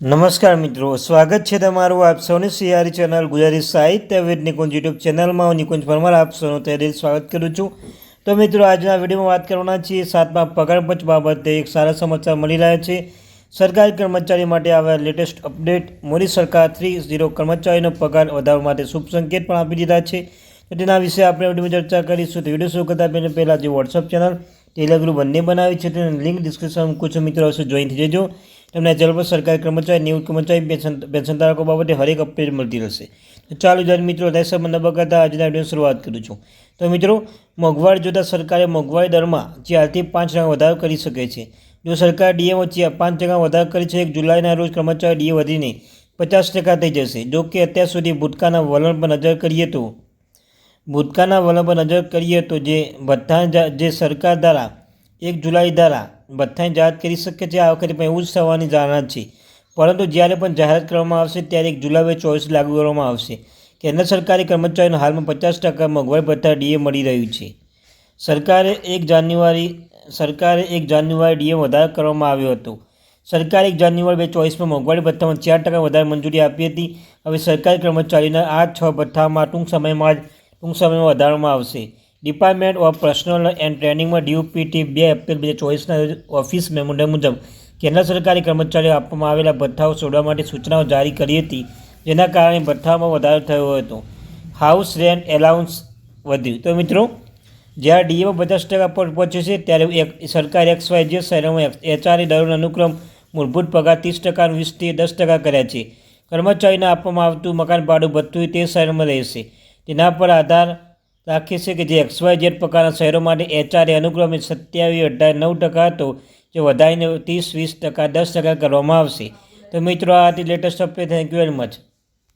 નમસ્કાર મિત્રો, સ્વાગત છે તમારું આપ સૌની સિયારી ચેનલ ગુજરાતી સાહિત્ય વિદ નિકુંજ યુટ્યુબ ચેનલમાં. નિકુંજ પરમાર, આપ સૌનું તહેદિલ સ્વાગત કરું છું. તો મિત્રો, આજના વિડીયોમાં વાત કરવાના છીએ સાતમા પગારપંચ બાબતે એક સારા સમાચાર મળી રહ્યા છે. સરકારી કર્મચારી માટે આવ્યા લેટેસ્ટ અપડેટ, મોદી સરકાર થ્રી ઝીરો કર્મચારીનો પગાર વધારવા માટે શુભ સંકેત પણ આપી દીધા છે. તેના વિશે આપણે વિડીયોમાં ચર્ચા કરીશું. તો વીડિયો શરૂ કરતા પહેલાં પહેલાં જે વોટ્સઅપ ચેનલ ટેલિગ્રુપ બંને બનાવી છે તેની લિંક ડિસ્ક્રિપ્શનમાં મૂકું છું. મિત્રો અવશ્ય જોઈન થઈ જજો. તમને ચેનલ પર સરકારી કર્મચારી નિવૃત્ત કર્મચારી, પેન્શન પેન્શન ધારકો બાબતે હરેક અપડેટ મળતી રહેશે. ચાલો જ્યારે મિત્રો દસ ન બગાડતા આજના વિડીયોની શરૂઆત કરું છું. તો મિત્રો, મોંઘવારી જોતાં સરકારે મોંઘવારી દરમાં ચારથી પાંચ ટકા વધારો કરી શકે છે. જો સરકાર ડીએ વચ્ચે પાંચ ટકા વધારો કરી છે, એક જુલાઈના રોજ કર્મચારી ડીએ વધીને પચાસ ટકા થઈ જશે. જો કે અત્યાર સુધી ભૂતકાળના વલણ પર નજર કરીએ તો ભૂતકાળના વલણ પર નજર કરીએ તો જે ભથ્થા જે સરકાર દ્વારા એક જુલાઈ દ્વારા ભથ્થાની જાહેરાત કરી શકે છે, આ વખતે પણ એવું જ થવાની ધારણા છે. પરંતુ જ્યારે પણ જાહેરાત કરવામાં આવશે, ત્યારે એક જુલાઈ ચોવીસ લાગુ કરવામાં આવશે કેન્દ્ર સરકારી કર્મચારીઓને હાલમાં પચાસ ટકા મોંઘવારી ભથ્થા ડીએ મળી રહ્યું છે. સરકારે એક જાન્યુઆરી સરકારે એક જાન્યુઆરી ડીએ વધારો કરવામાં આવ્યો હતો. સરકારે એક જાન્યુઆરી બે ચોવીસમાં મોંઘવારી ભથ્થામાં ચાર ટકા વધારે મંજૂરી આપી હતી. હવે સરકારી કર્મચારીના આ છ ભથ્થામાં ટૂંક સમયમાં જ ટૂંક સમયમાં વધારવામાં આવશે. ડિપાર્ટમેન્ટ ઓફ પર્સનલ એન્ડ ટ્રેનિંગમાં ડીયુપીટી બે એપ્રિલ બે હજાર ચોવીસના ઓફિસ મેમોન્ડે મુજબ કેન્દ્ર સરકારી કર્મચારીઓ આપવામાં આવેલા ભથ્થાઓ છોડવા માટે સૂચનાઓ જારી કરી હતી, જેના કારણે ભથ્થામાં વધારો થયો હતો. હાઉસ રેન્ટ એલાઉન્સ વધ્યું. તો મિત્રો જ્યારે ડીએમાં પચાસ ટકા પર પહોંચે છે, ત્યારે એક સરકાર એક્સ વાય જે શહેરોમાં એચઆરએ દરોનો અનુક્રમ મૂળભૂત પગાર ત્રીસ ટકા વીસથી દસ ટકા કર્યા છે. કર્મચારીને આપવામાં આવતું મકાન ભાડું ભથ્થું તે શહેરમાં રહેશે. તેના પર આધાર રાખે છે કે જે એક્સ વાય ઝેડ પ્રકારના શહેરો માટે એચઆરએ અનુક્રમે સત્યાવીસ અઢાર નવ ટકા હતો, જે વધારીને ત્રીસ વીસ ટકા દસ ટકા કરવામાં આવશે. તો મિત્રો, આ હતી latest update thank you very much